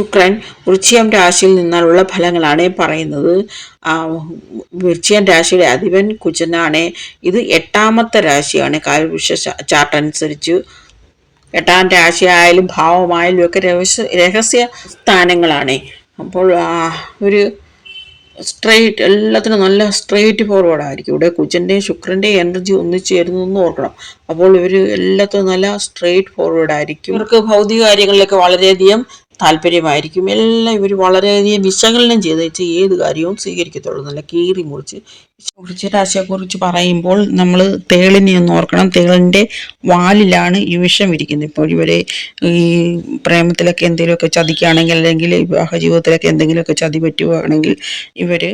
ശുക്രൻ വൃശ്ചികം രാശിയിൽ നിന്നുള്ള ഫലങ്ങളാണ് പറയുന്നത്. വൃശ്ചികം രാശിയുടെ അധിപൻ കുജനാണ്. ഇത് എട്ടാമത്തെ രാശിയാണ്. കാലവൃക്ഷ ചാർട്ട് അനുസരിച്ച് എട്ടാം രാശി ആയാലും ഭാവമായാലും ഒക്കെ രഹസ്യ രഹസ്യ സ്ഥാനങ്ങളാണ്. അപ്പോൾ ഒരു സ്ട്രെയിറ്റ് എല്ലാത്തിനും നല്ല സ്ട്രെയിറ്റ് ഫോർവേഡ് ആയിരിക്കും. ഇവിടെ കുജന്റെയും ശുക്രന്റെയും എനർജി ഒന്നിച്ചു ചേരുന്നു എന്ന് ഓർക്കണം. അപ്പോൾ ഇവർ എല്ലാത്തിനും നല്ല സ്ട്രെയിറ്റ് ഫോർവേഡ് ആയിരിക്കും. ഇവർക്ക് ഭൗതിക കാര്യങ്ങളിലൊക്കെ വളരെയധികം താല്പര്യമായിരിക്കും. എല്ലാം ഇവർ വളരെയധികം വിശകലനം ചെയ്ത് വെച്ച് ഏത് കാര്യവും സ്വീകരിക്കത്തുള്ളൂ. നല്ല കീറി മുറിച്ച് വൃശ്ചികരാശിയെക്കുറിച്ച് പറയുമ്പോൾ നമ്മൾ തേളിനെ ഒന്ന് ഓർക്കണം. തേളിന്റെ വാലിലാണ് ഈ വിഷം ഇരിക്കുന്നത്. ഇപ്പോൾ ഇവരെ ഈ പ്രേമത്തിലൊക്കെ എന്തെങ്കിലുമൊക്കെ ചതിക്കുകയാണെങ്കിൽ അല്ലെങ്കിൽ വിവാഹ ജീവിതത്തിലൊക്കെ എന്തെങ്കിലുമൊക്കെ ചതി പറ്റുകയാണെങ്കിൽ ഇവർ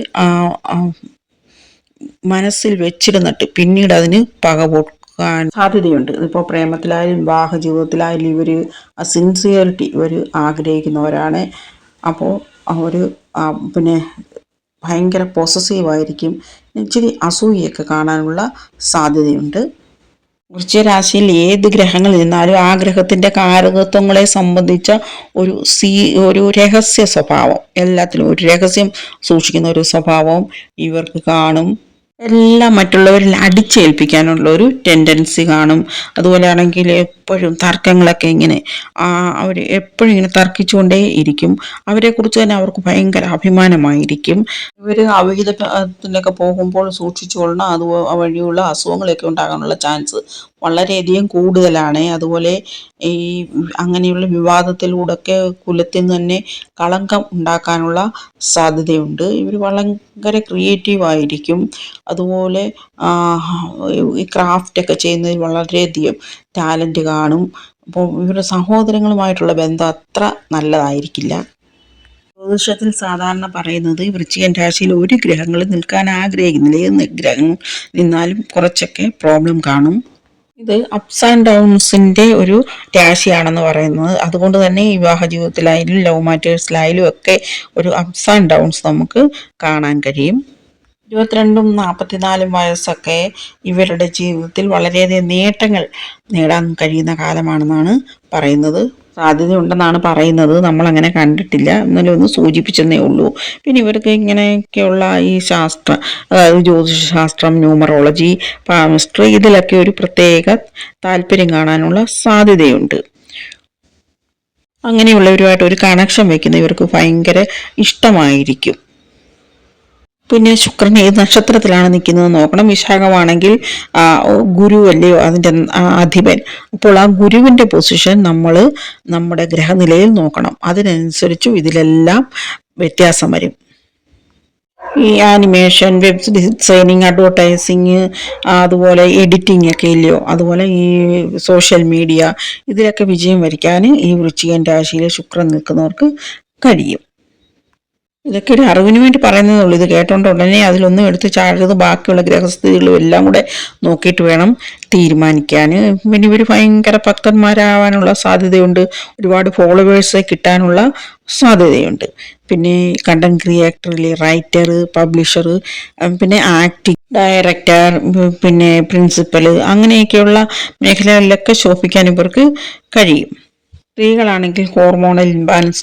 മനസ്സിൽ വെച്ചിരുന്നിട്ട് പിന്നീട് അതിന് പക സാധ്യതയുണ്ട്. ഇപ്പോൾ പ്രേമത്തിലായാലും വിവാഹ ജീവിതത്തിലായാലും ഇവർ സിൻസിയറിറ്റി ഇവർ ആഗ്രഹിക്കുന്നവരാണ്. അപ്പോൾ അവർ പിന്നെ ഭയങ്കര പൊസസീവ് ആയിരിക്കും. ഇച്ചിരി അസൂയൊക്കെ കാണാനുള്ള സാധ്യതയുണ്ട്. വൃശ്ചരാശിയിൽ ഏത് ഗ്രഹങ്ങൾ നിന്നാലും ആ ഗ്രഹത്തിന്റെ കാരകത്വങ്ങളെ സംബന്ധിച്ച ഒരു സീ ഒരു രഹസ്യ സ്വഭാവം. എല്ലാത്തിലും ഒരു രഹസ്യം സൂക്ഷിക്കുന്ന ഒരു സ്വഭാവം ഇവർക്ക് കാണും. എല്ലാം മറ്റുള്ളവരിൽ അടിച്ചേൽപ്പിക്കാനുള്ള ഒരു ടെൻഡൻസി കാണും. അതുപോലെ ആണെങ്കിൽ എപ്പോഴും തർക്കങ്ങളൊക്കെ ഇങ്ങനെ അവർ എപ്പോഴും ഇങ്ങനെ തർക്കിച്ചുകൊണ്ടേ ഇരിക്കും. അവരെക്കുറിച്ച് തന്നെ അവർക്ക് ഭയങ്കര അഭിമാനമായിരിക്കും. ഇവർ അവിഹിതത്തിലൊക്കെ പോകുമ്പോൾ സൂക്ഷിച്ചുകൊള്ളണം അത് വഴിയുള്ള അസുഖങ്ങളൊക്കെ ഉണ്ടാകാനുള്ള ചാൻസ് വളരെയധികം കൂടുതലാണ്. അതുപോലെ ഈ അങ്ങനെയുള്ള വിവാദത്തിലൂടെയൊക്കെ കുലത്തിൽ തന്നെ കളങ്കം ഉണ്ടാക്കാനുള്ള സാധ്യതയുണ്ട്. ഇവർ വളരെ ക്രിയേറ്റീവ് ആയിരിക്കും. അതുപോലെ ഈ ക്രാഫ്റ്റൊക്കെ ചെയ്യുന്നതിൽ വളരെയധികം ടാലന്റ് കാണും. അപ്പോൾ ഇവരുടെ സഹോദരങ്ങളുമായിട്ടുള്ള ബന്ധം അത്ര നല്ലതായിരിക്കില്ല. ജ്യോതിഷത്തിൽ സാധാരണ പറയുന്നത് വൃശ്ചികൻ രാശിയിൽ ഒരു ഗ്രഹങ്ങൾ നിൽക്കാൻ ആഗ്രഹിക്കുന്നില്ല. ഏത് ഗ്രഹം നിന്നാലും കുറച്ചൊക്കെ പ്രോബ്ലം കാണും. ഇത് അപ്സ് ആൻഡ് ഡൗൺസിന്റെ ഒരു രാശിയാണെന്ന് പറയുന്നത്. അതുകൊണ്ട് തന്നെ വിവാഹ ജീവിതത്തിലായാലും ലവ് മാറ്റേഴ്സിലായാലും ഒക്കെ ഒരു അപ്സ് ആൻഡ് ഡൗൺസ് നമുക്ക് കാണാൻ കഴിയും. ഇരുപത്തിരണ്ടും നാൽപ്പത്തിനാലും വയസ്സൊക്കെ ഇവരുടെ ജീവിതത്തിൽ വളരെയധികം നേട്ടങ്ങൾ നേടാൻ കഴിയുന്ന കാലമാണെന്നാണ് പറയുന്നത്. സാധ്യതയുണ്ടെന്നാണ് പറയുന്നത്. നമ്മളങ്ങനെ കണ്ടിട്ടില്ല. എന്നാലും ഒന്ന് സൂചിപ്പിച്ചെന്നേ ഉള്ളൂ. പിന്നെ ഇവർക്ക് ഇങ്ങനെയൊക്കെയുള്ള ഈ ശാസ്ത്ര അതായത് ജ്യോതിഷശാസ്ത്രം ന്യൂമറോളജി പാമിസ്ട്രി ഇതിലൊക്കെ ഒരു പ്രത്യേക താല്പര്യം കാണാനുള്ള സാധ്യതയുണ്ട്. അങ്ങനെയുള്ളവരുമായിട്ട് ഒരു കണക്ഷൻ വയ്ക്കുന്ന ഇവർക്ക് ഭയങ്കര ഇഷ്ടമായിരിക്കും. പിന്നെ ശുക്രൻ ഏത് നക്ഷത്രത്തിലാണ് നിൽക്കുന്നത് നോക്കണം. വിശാഖമാണെങ്കിൽ ഗുരു അല്ലയോ അതിന്റെ അധിപൻ. അപ്പോൾ ആ ഗുരുവിന്റെ പൊസിഷൻ നമ്മൾ നമ്മുടെ ഗ്രഹനിലയിൽ നോക്കണം. അതിനനുസരിച്ചും ഇതിലെല്ലാം വ്യത്യാസം വരും. ഈ ആനിമേഷൻ വെബ് ഡിസൈനിങ് അഡ്വർടൈസിങ് അതുപോലെ എഡിറ്റിംഗ് ഒക്കെ ഇല്ലയോ? അതുപോലെ ഈ സോഷ്യൽ മീഡിയ ഇതിലൊക്കെ വിജയം വരിക്കാൻ ഈ വൃശ്ചികൻ രാശിയിലെ ശുക്രൻ നിൽക്കുന്നവർക്ക് കഴിയും. ഇതൊക്കെ ഒരു അറിവിന് വേണ്ടി പറയുന്നതേ ഉള്ളൂ. ഇത് കേട്ടോണ്ട് ഉടനെ അതിലൊന്നും എടുത്ത് ചാടരുത്. ബാക്കിയുള്ള ഗ്രഹസ്ഥിതികളും എല്ലാം കൂടെ നോക്കിയിട്ട് വേണം തീരുമാനിക്കാൻ പിന്നെ ഇവർ ഭയങ്കര ഭക്തന്മാരാവാനുള്ള സാധ്യതയുണ്ട്. ഒരുപാട് ഫോളോവേഴ്സ് കിട്ടാനുള്ള സാധ്യതയുണ്ട്. പിന്നെ കണ്ടന്റ് ക്രിയേറ്റർ റൈറ്റർ പബ്ലിഷർ പിന്നെ ആക്ടിങ് ഡയറക്ടർ പിന്നെ പ്രിൻസിപ്പൽ അങ്ങനെയൊക്കെയുള്ള മേഖലകളിലൊക്കെ ശോഭിക്കാൻ ഇവർക്ക് കഴിയും. സ്ത്രീകളാണെങ്കിൽ ഹോർമോണൽ ഇംബാലൻസ്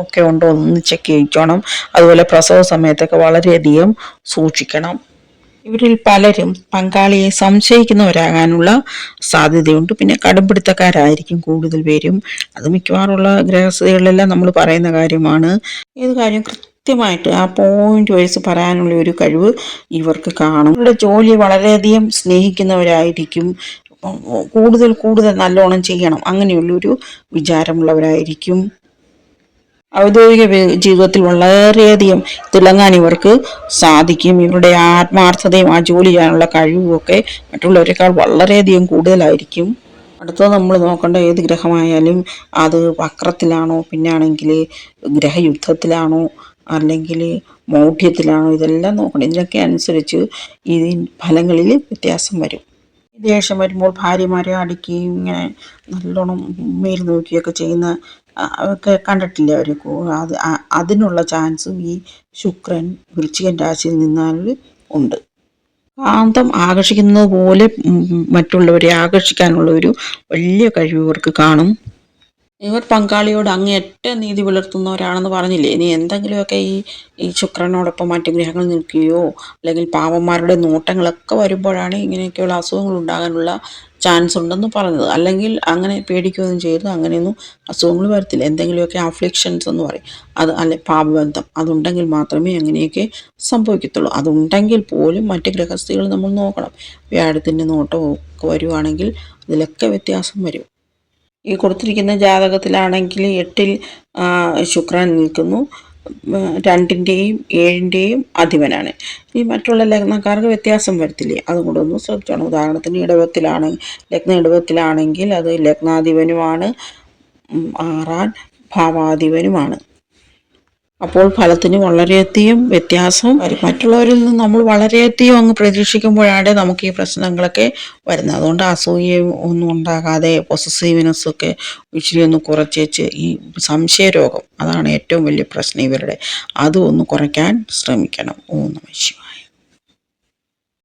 ഒക്കെ ഉണ്ടോ എന്ന് ചെക്ക് ചെയ്യിക്കണം. അതുപോലെ പ്രസവ സമയത്തൊക്കെ വളരെയധികം സൂക്ഷിക്കണം. ഇവരിൽ പലരും പങ്കാളിയെ സംശയിക്കുന്നവരാകാനുള്ള സാധ്യതയുണ്ട്. പിന്നെ കടുംപിടുത്തക്കാരായിരിക്കും കൂടുതൽ പേരും. അത് മിക്കവാറുള്ള ഗ്രഹസ്ഥതകളിലെല്ലാം നമ്മൾ പറയുന്ന കാര്യമാണ്. ഏത് കാര്യം കൃത്യമായിട്ട് ആ പോയിന്റ് വൈസ് പറയാനുള്ള ഒരു കഴിവ് ഇവർക്ക് കാണും. ഇവരുടെ ജോലി വളരെയധികം സ്നേഹിക്കുന്നവരായിരിക്കും. കൂടുതൽ കൂടുതൽ നല്ലോണം ചെയ്യണം. അങ്ങനെയുള്ളൊരു വിചാരമുള്ളവരായിരിക്കും. ഔദ്യോഗിക ജീവിതത്തിൽ വളരെയധികം തിളങ്ങാൻ ഇവർക്ക് സാധിക്കും. ഇവരുടെ ആത്മാർത്ഥതയും ആ ജോലി ചെയ്യാനുള്ള കഴിവുമൊക്കെ മറ്റുള്ളവരെക്കാൾ വളരെയധികം കൂടുതലായിരിക്കും. അടുത്തത് നമ്മൾ നോക്കേണ്ട ഏത് ഗ്രഹമായാലും അത് വക്രത്തിലാണോ പിന്നാണെങ്കിൽ ഗ്രഹയുദ്ധത്തിലാണോ അല്ലെങ്കിൽ മൗഢ്യത്തിലാണോ ഇതെല്ലാം നോക്കണം. ഇതിനൊക്കെ അനുസരിച്ച് ഈ ഫലങ്ങളിൽ വ്യത്യാസം വരും. ദേഷ്യം വരുമ്പോൾ ഭാര്യമാരെ അടിക്കുകയും ഇങ്ങനെ നല്ലോണം മേൽ നോക്കിയൊക്കെ ചെയ്യുന്ന ഒക്കെ കണ്ടിട്ടില്ലേ അവർ അത് അതിനുള്ള ചാൻസും ഈ ശുക്രൻ വൃശ്ചികൻ രാശിയിൽ നിന്നാൽ ഉണ്ട്. കാന്തം ആകർഷിക്കുന്നത് പോലെ മറ്റുള്ളവരെ ആകർഷിക്കാനുള്ള ഒരു വലിയ കഴിവ് ഇവർക്ക് കാണും. ഇവർ പങ്കാളിയോട് അങ്ങേയറ്റം നീതി പുലർത്തുന്നവരാണെന്ന് പറഞ്ഞില്ലേ? ഇനി എന്തെങ്കിലുമൊക്കെ ഈ ഈ ശുക്രനോടൊപ്പം മറ്റു ഗ്രഹങ്ങൾ നിൽക്കുകയോ അല്ലെങ്കിൽ പാവന്മാരുടെ നോട്ടങ്ങളൊക്കെ വരുമ്പോഴാണ് ഇങ്ങനെയൊക്കെയുള്ള അസുഖങ്ങൾ ഉണ്ടാകാനുള്ള ചാൻസ് ഉണ്ടെന്ന് പറഞ്ഞത്. അല്ലെങ്കിൽ അങ്ങനെ പേടിക്കുകയൊന്നും ചെയ്ത് അങ്ങനെയൊന്നും അസുഖങ്ങൾ വരത്തില്ല. എന്തെങ്കിലുമൊക്കെ അഫ്ലിക്ഷൻസ് എന്ന് പറയും. അത് അല്ലെ പാപബന്ധം. അതുണ്ടെങ്കിൽ മാത്രമേ അങ്ങനെയൊക്കെ സംഭവിക്കത്തുള്ളൂ. അതുണ്ടെങ്കിൽ പോലും മറ്റ് ഗ്രഹസ്ഥികൾ നമ്മൾ നോക്കണം. വ്യാഴത്തിന്റെ നോട്ടവും ഒക്കെ വരുവാണെങ്കിൽ അതിലൊക്കെ വ്യത്യാസം വരും. ഈ കൊടുത്തിരിക്കുന്ന ജാതകത്തിലാണെങ്കിൽ എട്ടിൽ ശുക്രൻ നിൽക്കുന്നു. രണ്ടിന്റെയും ഏഴിന്റെയും അധിപനാണ്. ഈ മറ്റുള്ള ലഗ്നക്കാർക്ക് വ്യത്യാസം വരത്തില്ലേ? അതും കൂടെ ഒന്ന് ശ്രദ്ധിച്ചോണം. ഉദാഹരണത്തിന് ഇടവത്തിലാണ് ലഗ്ന ഇടവത്തിലാണെങ്കിൽ അത് ലഗ്നാധിപനുമാണ്. ആറാൻ ഭാവാധിപനുമാണ്. അപ്പോൾ ഫലത്തിന് വളരെയധികം വ്യത്യാസം വരും. മറ്റുള്ളവരിൽ നിന്ന് നമ്മൾ വളരെയധികം അങ്ങ് പ്രതീക്ഷിക്കുമ്പോഴാണ് നമുക്ക് ഈ പ്രശ്നങ്ങളൊക്കെ വരുന്നത്. അതുകൊണ്ട് അസൂയയും ഒന്നും ഉണ്ടാകാതെ പൊസസീവ്നെസ് ഒക്കെ ഇച്ചിരി ഒന്ന് കുറച്ചേച്ച് ഈ സംശയരോഗം അതാണ് ഏറ്റവും വലിയ പ്രശ്നം ഇവരുടെ. അതും ഒന്ന് കുറയ്ക്കാൻ ശ്രമിക്കണം. ഓ നമ ശിവായ.